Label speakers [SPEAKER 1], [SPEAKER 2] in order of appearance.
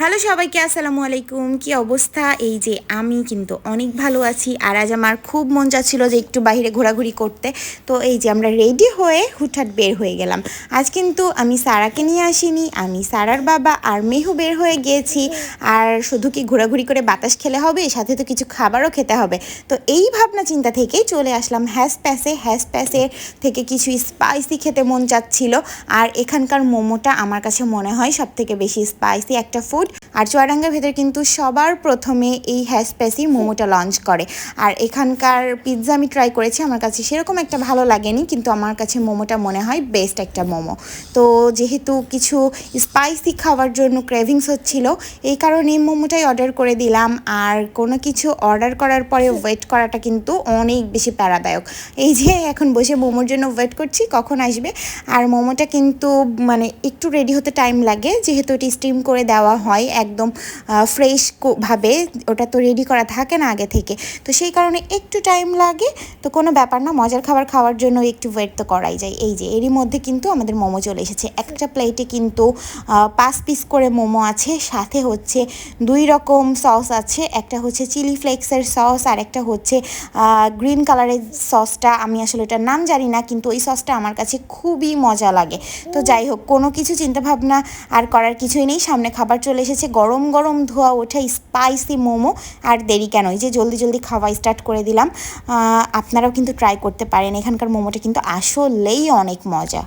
[SPEAKER 1] Hello সবাইকে, আসসালামু আলাইকুম। কি অবস্থা? এই যে আমি কিন্তু অনেক ভালো আছি। আর আজ আমার খুব মন যাচ্ছিল যে একটু বাইরে ঘোরাঘুরি করতে। তো এই যে আমরা রেডি হয়ে হুটহাট বের হয়ে গেলাম। আজ কিন্তু আমি সারাকে নিয়ে আসিনি, আমি সারার বাবা আর মেহু বের হয়ে গিয়েছি আর শুধু কি ঘোরাঘুরি করে বাতাস খেলে হবে, সাথে তো কিছু খাবারও খেতে হবে। তো এই ভাবনা চিন্তা থেকেই চলে আসলাম হ্যাস প্যাসে হ্যাস প্যাসের থেকে কিছু স্পাইসি খেতে মন চাচ্ছিল। আর এখানকার মোমোটা আমার কাছে মনে হয় সব থেকে বেশি স্পাইসি। একটা ফুড আর চুয়াডাঙ্গার ভেতর কিন্তু সবার প্রথমে এই হ্যাসপ্যাসি মোমোটা লঞ্চ করে। আর এখানকার পিৎজা আমি ট্রাই করেছি, আমার কাছে সেরকম একটা ভালো লাগেনি, কিন্তু আমার কাছে মোমোটা মনে হয় বেস্ট একটা মোমো। তো যেহেতু কিছু স্পাইসি খাওয়ার জন্য ক্রেভিংস হচ্ছিল, এই কারণে মোমোটাই অর্ডার করে দিলাম। আর কোনো কিছু অর্ডার করার পরে ওয়েট করাটা কিন্তু অনেক বেশি প্যারাদায়ক। এই যে এখন বসে মোমোর জন্য ওয়েট করছি, কখন আসবে? আর মোমোটা কিন্তু মানে একটু রেডি হতে টাইম লাগে, যেহেতু এটি স্টিম করে দেওয়া হয়। হয় একদম ফ্রেশ ভাবে ওটা তো রেডি করা থাকে না আগে থেকে। তো সেই কারণে একটু টাইম লাগে, তো কোনো ব্যাপার না, মজার খাবার খাওয়ার জন্য একটু ওয়েট তো করাই যায়। এই যে, এরই মধ্যে কিন্তু আমাদের মোমো চলে এসেছে। একটা প্লেটে কিন্তু পাঁচ পিস করে মোমো আছে, সাথে হচ্ছে দুই রকম সস আছে। একটা হচ্ছে চিলি ফ্লেক্সের সস আর একটা হচ্ছে গ্রিন কালারের সসটা আমি আসলে এটার নাম জানি না, কিন্তু ওই সসটা আমার কাছে খুবই মজা লাগে। তো যাই হোক, কোনো কিছু চিন্তাভাবনা আর করার কিছুই নেই। সামনে খাবার চলে এসেছে গরম গরম ধোয়া, ওঠা স্পাইসি মোমো আর দেরি কেন? এই যে জলদি জলদি খাওয়া স্টার্ট করে দিলাম। আপনারাও কিন্তু ট্রাই করতে পারেন। এখানকার মোমোটা কিন্তু আসলেই অনেক মজা।